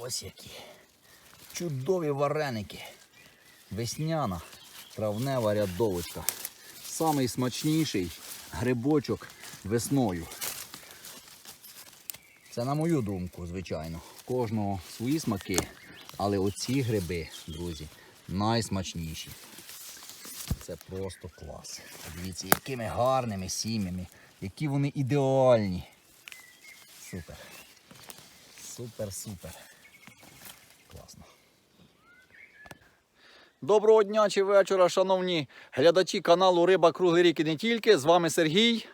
Ось які. Чудові вареники. Весняна травнева рядовочка. Самий смачніший грибочок весною. Це на мою думку, звичайно. Кожного свої смаки, але оці гриби, друзі, найсмачніші. Це просто клас. Дивіться, якими гарними сім'ями, які вони ідеальні. Супер. Супер. Супер, супер. Класно. Доброго дня чи вечора, шановні глядачі каналу Риба Круглий рік і не тільки. З вами Сергій.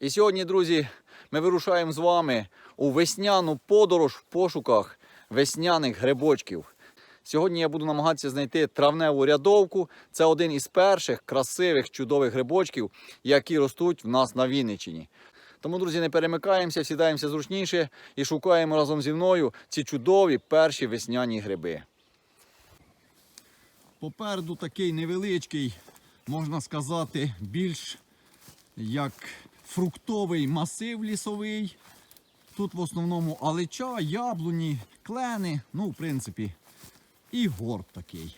І сьогодні, друзі, ми вирушаємо з вами у весняну подорож в пошуках весняних грибочків. Сьогодні я буду намагатися знайти травневу рядовку. Це один із перших красивих чудових грибочків, які ростуть в нас на Вінниччині. Тому, друзі, не перемикаємося, сідаємося зручніше і шукаємо разом зі мною ці чудові перші весняні гриби. Попереду такий невеличкий, можна сказати, більш як фруктовий масив лісовий. Тут в основному алича, яблуні, клени, ну, в принципі, і горб такий.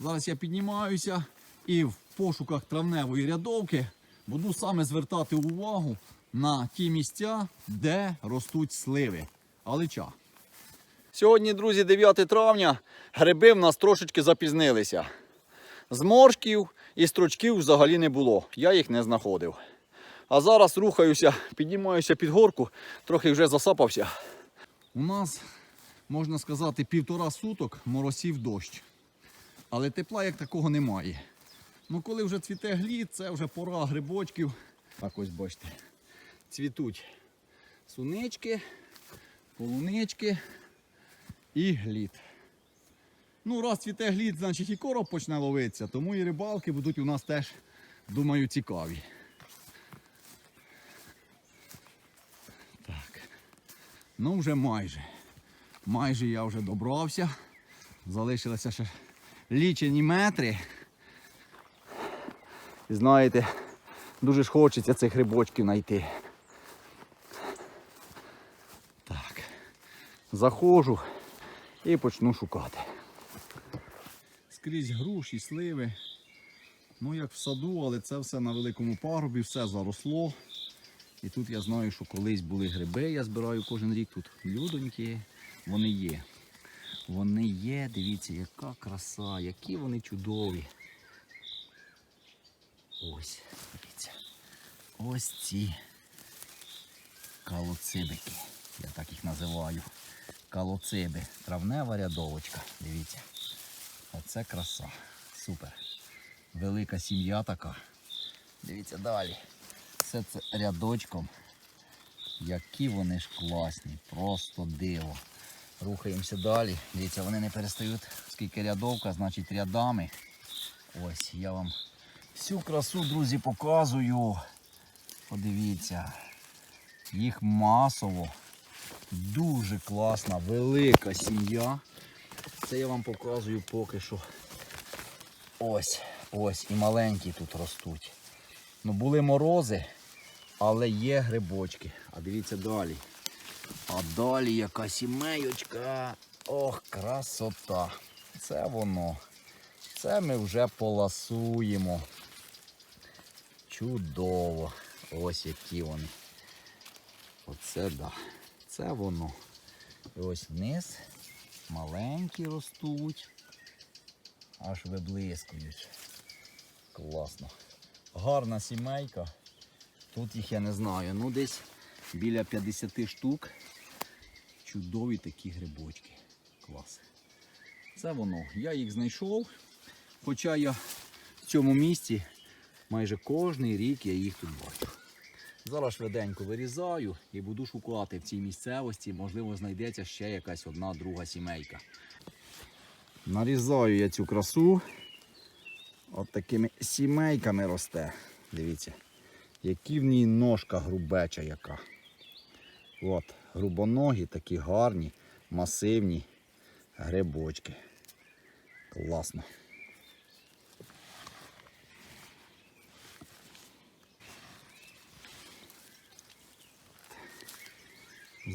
Зараз я піднімаюся і в пошуках травневої рядовки буду саме звертати увагу на ті місця, де ростуть сливи. Алича. Сьогодні, друзі, 9 травня, гриби в нас трошечки запізнилися. Зморшків і стручків взагалі не було. Я їх не знаходив. А зараз рухаюся, піднімаюся під горку, трохи вже засапався. У нас, можна сказати, півтора суток моросів дощ. Але тепла як такого немає. Ну, коли вже цвіте глід, це вже пора грибочків. Так ось бачите, цвітуть сунички, полунички і глід. Ну, раз цвіте глід, значить і короб почне ловитися, тому і рибалки будуть у нас теж, думаю, цікаві. Так. Ну, вже майже. Майже я вже добрався. Залишилися ще лічені метри. І знаєте, дуже ж хочеться цих грибочків знайти. Так. Заходжу і почну шукати. Скрізь груші, сливи. Ну, як в саду, але це все на великому пагорбі, все заросло. І тут я знаю, що колись були гриби, я збираю кожен рік тут людоньки. Вони є. Вони є, дивіться, яка краса, які вони чудові. Ось, дивіться. Ось ці калоцибики. Я так їх називаю. Калоциби. Травнева рядовочка. Дивіться. Оце краса. Супер. Велика сім'я така. Дивіться далі. Все це рядочком. Які вони ж класні, просто диво. Рухаємося далі. Дивіться, вони не перестають, скільки рядовка, значить рядами. Ось я вам всю красу, друзі, показую. Подивіться. Їх масово. Дуже класна, велика сім'я. Це я вам показую поки що. Ось, ось і маленькі тут ростуть. Ну були морози, але є грибочки. А дивіться далі. А далі яка сімейочка. Ох, красота. Це воно. Це ми вже поласуємо. Чудово. Ось які вони. Оце да. Це воно. І ось вниз. Маленькі ростуть. Аж виблискують. Класно. Гарна сімейка. Тут їх я не знаю. Ну десь біля 50 штук. Чудові такі грибочки. Клас. Це воно. Я їх знайшов. Хоча я в цьому місці майже кожний рік я їх тут бачу. Зараз швиденько вирізаю і буду шукати в цій місцевості. Можливо, знайдеться ще якась одна друга сімейка. Нарізаю я цю красу. От такими сімейками росте. Дивіться, які в ній ножка грубеча яка. От, грубоногі, такі гарні, масивні грибочки. Класно.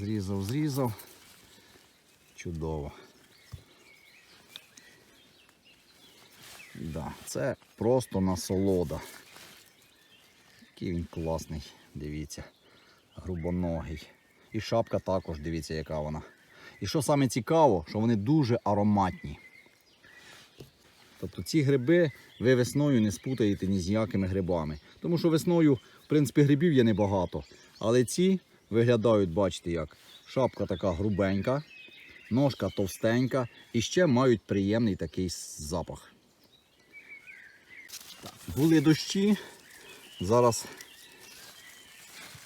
Зрізав, зрізав. Чудово. Да, це просто насолода. Який він класний, дивіться, грубоногий. І шапка також, дивіться, яка вона. І що саме цікаво, що вони дуже ароматні. Тобто ці гриби ви весною не спутаєте ні з якими грибами. Тому що весною, в принципі, грибів є небагато. Але ці виглядають, бачите як. Шапка така грубенька, ножка товстенька і ще мають приємний такий запах. Були дощі. Зараз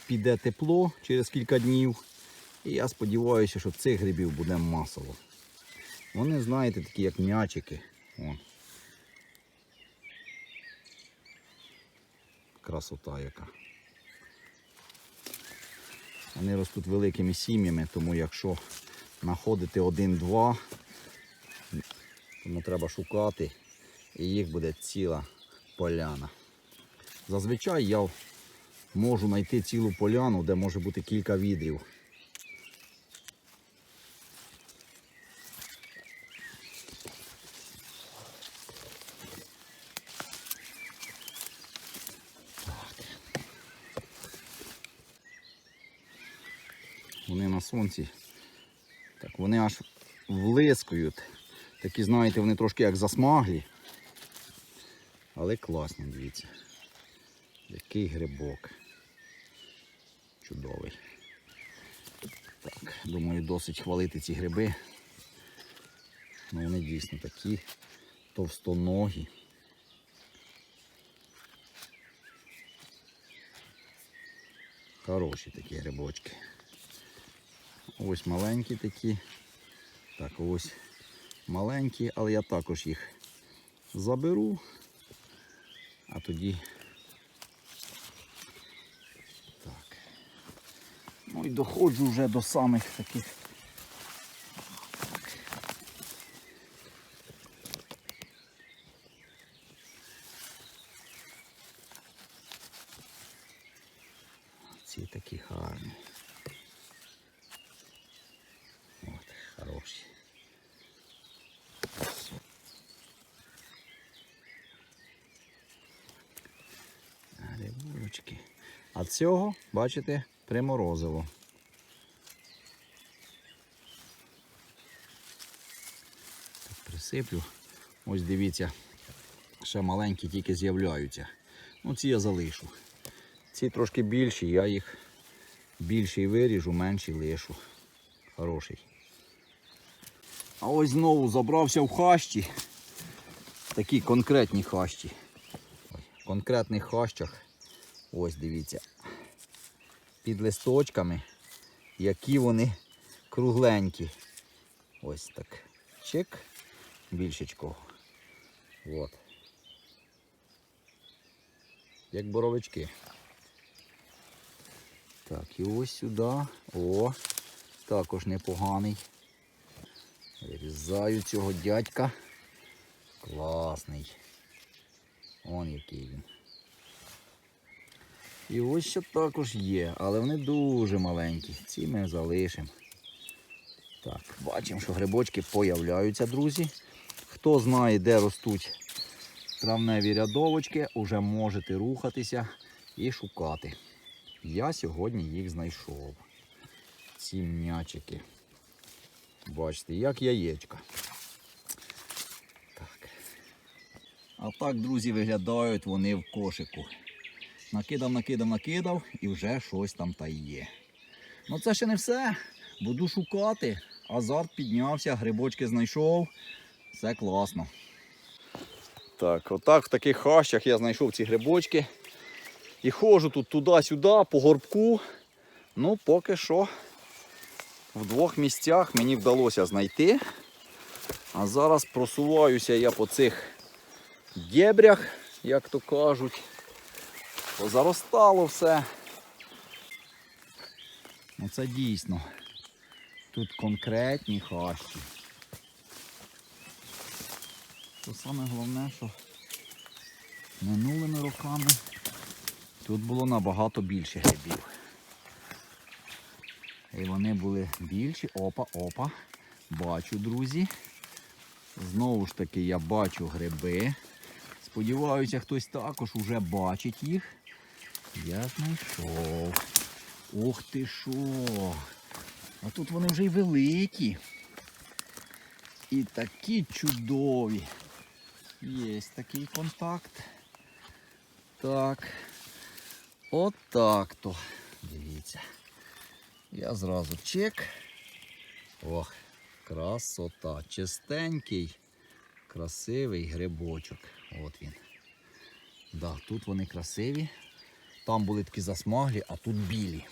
піде тепло через кілька днів. І я сподіваюся, що цих грибів буде масово. Вони, знаєте, такі як м'ячики. Красота яка. Вони ростуть великими сім'ями, тому якщо знаходити один-два, тому треба шукати і їх буде ціла поляна. Зазвичай я можу знайти цілу поляну, де може бути кілька відрів. Вони на сонці. Так, вони аж влискують. Такі, знаєте, вони трошки як засмаглі. Але класні, дивіться. Який грибок. Чудовий. Так, думаю, досить хвалити ці гриби. Ну, вони дійсно такі товстоногі. Хороші такі грибочки. Ось маленькі такі. Так, ось маленькі, але я також їх заберу. А тоді. Так. Ну і доходжу вже до самих таких. Ці такі гарні. От, хороші. Грибочки. А цього, бачите, приморозило. Так, присиплю. Ось дивіться, ще маленькі тільки з'являються. Ну, ці я залишу. Ці трошки більші, я їх більший виріжу, менший лишу. Хороший. А ось знову забрався в хащі. Такі конкретні хащі. В конкретних хащах. Ось дивіться. Під листочками, які вони кругленькі. Ось так. Чик. Більшечко. От. Як боровички. Так, і ось сюди. О, також непоганий. Вирізаю цього дядька. Класний. Он який він. І ось ще також є, але вони дуже маленькі. Ці ми залишимо. Так, бачимо, що грибочки появляються, друзі. Хто знає, де ростуть травневі рядовочки, уже можете рухатися і шукати. Я сьогодні їх знайшов. Ці м'ячики. Бачите, як яєчка. Так. А так, друзі, виглядають вони в кошику. Накидав, накидав, накидав і вже щось там та є. Ну це ще не все. Буду шукати. Азарт піднявся, грибочки знайшов. Все класно. Так, отак в таких хащах я знайшов ці грибочки. І ходжу тут туди-сюди, по горбку. Ну, поки що в двох місцях мені вдалося знайти. А зараз просуваюся я по цих дєбрях, як то кажуть. Позаростало все. Ну це дійсно. Тут конкретні хащі. То саме головне, що минулими роками тут було набагато більше грибів. І вони були більші, опа, опа. Бачу, друзі. Знову ж таки, я бачу гриби. Сподіваюся, хтось також уже бачить їх. Я знайшов. Ух ти що! А тут вони вже й великі. І такі чудові. Є такий контакт. Так. Отак то. Дивіться. Я зразу чек. Ох, красота. Чистенький, красивий грибочок. От він. Да, тут вони красиві. Там були такі засмаглі, а тут білі.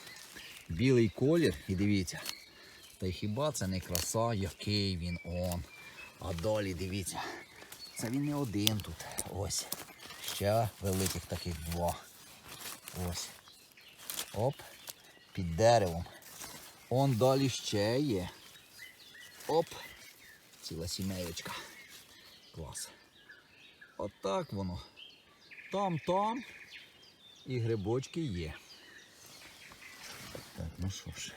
Білий колір, і дивіться. Та й хіба це не краса, який він он. А далі дивіться. Це він не один тут. Ось. Ще великих таких два. Ось. Оп. Під деревом. Он далі ще є. Оп. Ціла сімеєчка. Клас. Отак воно. Там, там. І грибочки є. Так, ну що ж.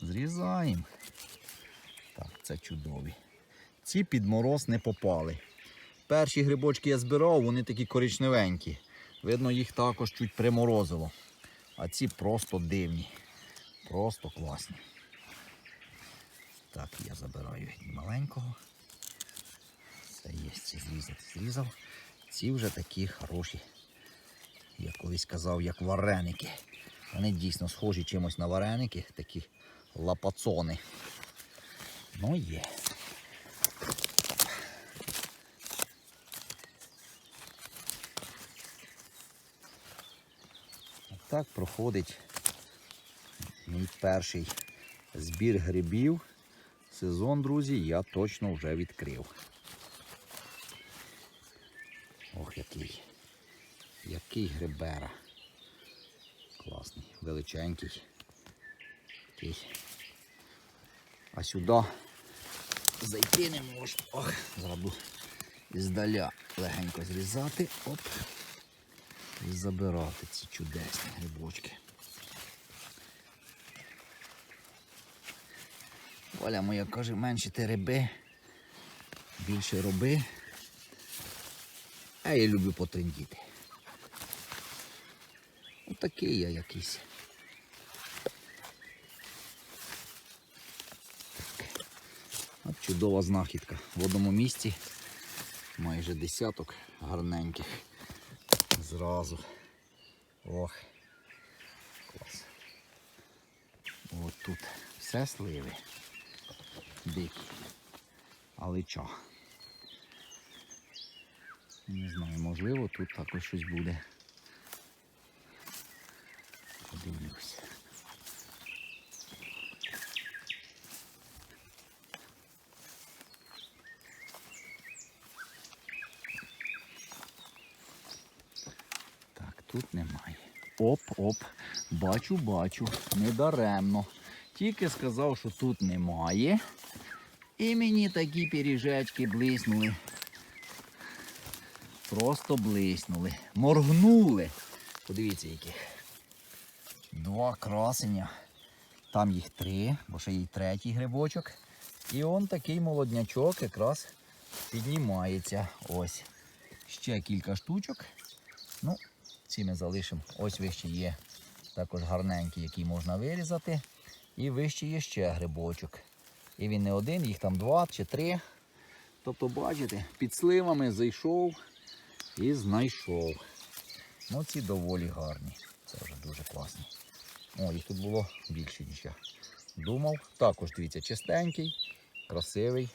Зрізаємо. Так, це чудові. Ці під мороз не попали. Перші грибочки я збирав, вони такі коричневенькі. Видно, їх також чуть приморозило. А ці просто дивні. Просто класні. Так, я забираю маленького. Це є ці зрізати, зрізав. Ці вже такі хороші. Я колись казав, як вареники. Вони дійсно схожі чимось на вареники, такі лапацони. Ну є. Так проходить мій перший збір грибів. Сезон, друзі, я точно вже відкрив. Ох, який. Який грибера. Класний, величенький. Такий. А сюди зайти не можу. Ох, зраду іздаля легенько зрізати. Оп. І забирати ці чудесні грибочки. Оля моя каже, менше ти риби, більше роби. А я люблю потрендіти. Отакий я якийсь. От чудова знахідка. В одному місці майже десяток гарненьких. Зразу. Ох. Клас. От тут все сливи. Дикі. Алича. Не знаю, можливо, тут також щось буде. Подивлюсь. Так, тут немає. Оп, оп. Бачу, бачу. Недаремно. Тільки сказав, що тут немає. І мені такі пиріжечки блиснули. Просто блиснули. Моргнули. Подивіться, яких. Два красення. Там їх три, бо ще є третій грибочок. І он такий молоднячок якраз піднімається. Ось. Ще кілька штучок. Ну, ці ми залишимо. Ось вище є також гарненький, який можна вирізати. І вище є ще грибочок. І він не один, їх там два чи три. Тобто, бачите, під сливами зайшов і знайшов. Ну, ці доволі гарні. Це вже дуже класні. О, їх тут було більше, ніж я думав. Також дивіться, чистенький, красивий,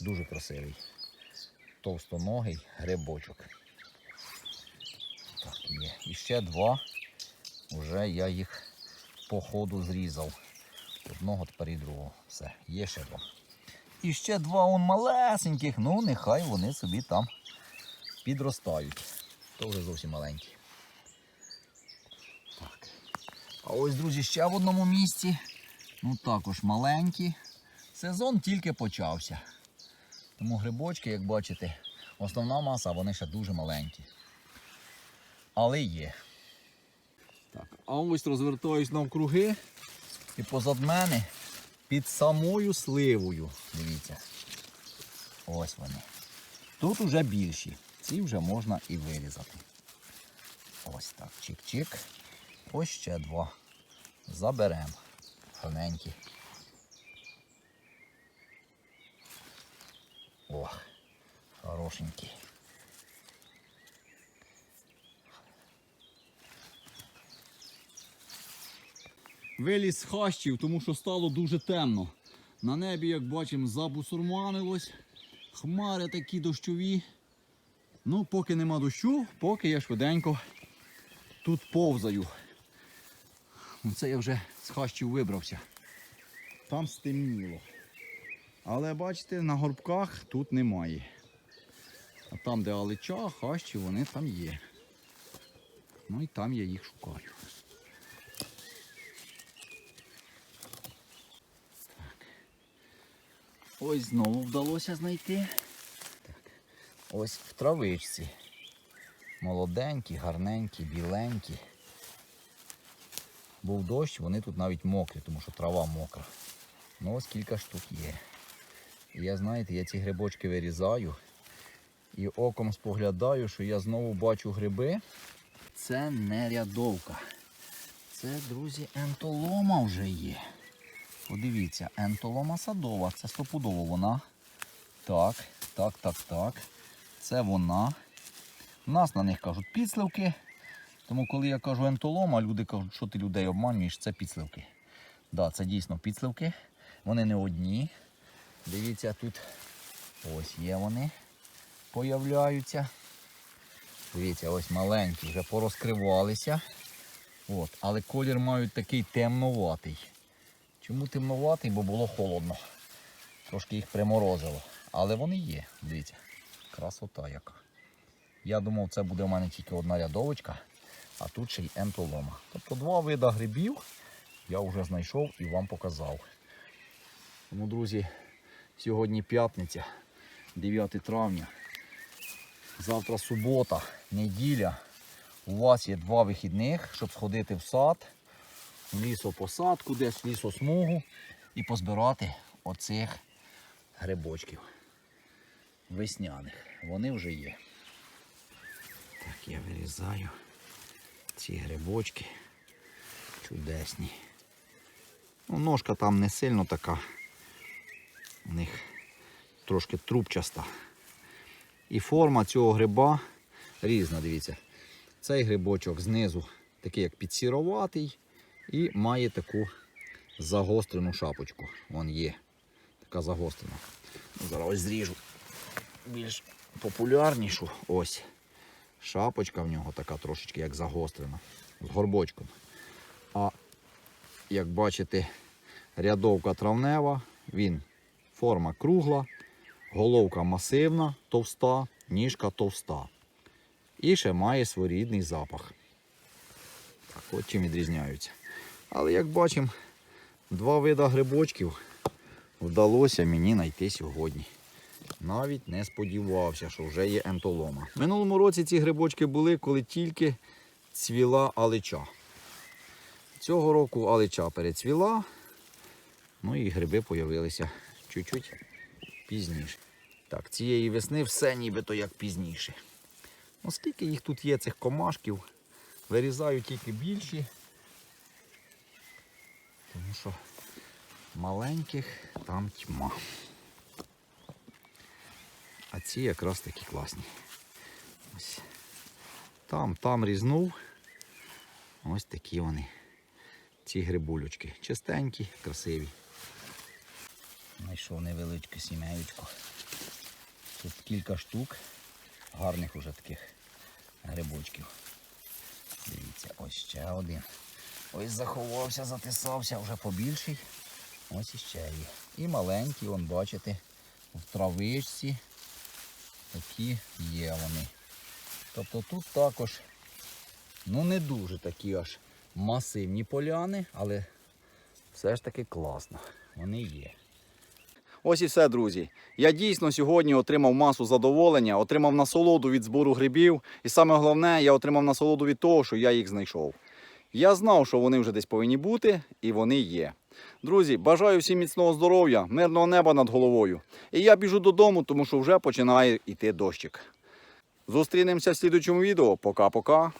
дуже красивий. Товстоногий грибочок. Є. І ще два. Вже я їх по ходу зрізав. Одного тепер і другого. Все, є ще два. І ще два он малесеньких, ну нехай вони собі там підростають. То вже зовсім маленькі. Так. А ось, друзі, ще в одному місці. Ну також маленькі. Сезон тільки почався. Тому грибочки, як бачите, основна маса, вони ще дуже маленькі. Але є. Так, а ось розвертаюсь навкруги. І позад мене під самою сливою. Дивіться. Ось вони. Тут вже більші. Ці вже можна і вирізати. Ось так. Чик-чик. Ось ще два. Заберемо. Гарненькі. Ох, хорошенький. Виліз з хащів, тому що стало дуже темно. На небі, як бачимо, забусурманилось. Хмари такі дощові. Ну, поки нема дощу, поки я швиденько тут повзаю. Оце я вже з хащів вибрався. Там стемніло. Але бачите, на горбках тут немає. А там, де алича, хащі, вони там є. Ну і там я їх шукаю. Ось знову вдалося знайти. Так. Ось в травичці. Молоденькі, гарненькі, біленькі. Був дощ, вони тут навіть мокрі, тому що трава мокра. Ну ось кілька штук є. І я, знаєте, я ці грибочки вирізаю і оком споглядаю, що я знову бачу гриби. Це не рядовка. Це, друзі, ентолома вже є. Подивіться, ентолома садова. Це стопудово вона. Так, так, так, так. Це вона. У нас на них кажуть підсливки. Тому коли я кажу ентолома, люди кажуть, що ти людей обманюєш, це підсливки. Так, да, це дійсно підсливки. Вони не одні. Дивіться, тут ось є вони. Появляються. Дивіться, ось маленькі, вже порозкривалися. От, але колір мають такий темноватий. Чому темноватий? Бо було холодно. Трошки їх приморозило. Але вони є. Дивіться. Красота яка. Я думав, це буде в мене тільки одна рядовочка, а тут ще й ентолома. Тобто два види грибів я вже знайшов і вам показав. Тому, друзі, сьогодні п'ятниця, 9 травня. Завтра субота, неділя. У вас є два вихідних, щоб сходити в сад, лісопосадку, десь лісосмугу і позбирати оцих грибочків весняних. Вони вже є. Так, я вирізаю ці грибочки чудесні. Ну, ножка там не сильно така. У них трошки трубчаста. І форма цього гриба різна, дивіться. Цей грибочок знизу такий як підсіроватий і має таку загострену шапочку. Вон є. Така загострена. Ну, Зараз зріжу більш популярнішу. Ось. Шапочка в нього така трошечки як загострена. З горбочком. А як бачите, рядовка травнева, він форма кругла, головка масивна, товста, ніжка товста. І ще має своєрідний запах. Так, от чим відрізняються. Але як бачимо, два вида грибочків вдалося мені знайти сьогодні. Навіть не сподівався, що вже є ентолома. Минулому році ці грибочки були, коли тільки цвіла алича. Цього року алича перецвіла, ну і гриби з'явилися чуть-чуть пізніше. Так, цієї весни все нібито як пізніше. Оскільки їх тут є, цих комашків, вирізаю тільки більші. Тому що маленьких там тьма. А ці якраз такі класні. Ось. Там, там різнув. Ось такі вони. Ці грибулючки. Чистенькі, красиві. Знайшов невеличке сімеючко. Тут кілька штук гарних уже таких грибочків. Дивіться, ось ще один. Ось заховався, затисався, вже побільший. Ось іще є. І маленькі, вон бачите, в травичці такі є вони. Тобто тут також ну не дуже такі аж масивні поляни, але все ж таки класно. Вони є. Ось і все, друзі. Я дійсно сьогодні отримав масу задоволення, отримав насолоду від збору грибів. І саме головне, я отримав насолоду від того, що я їх знайшов. Я знав, що вони вже десь повинні бути, і вони є. Друзі, бажаю всім міцного здоров'я, мирного неба над головою. І я біжу додому, тому що вже починає йти дощик. Зустрінемося в слідучому відео. Пока-пока.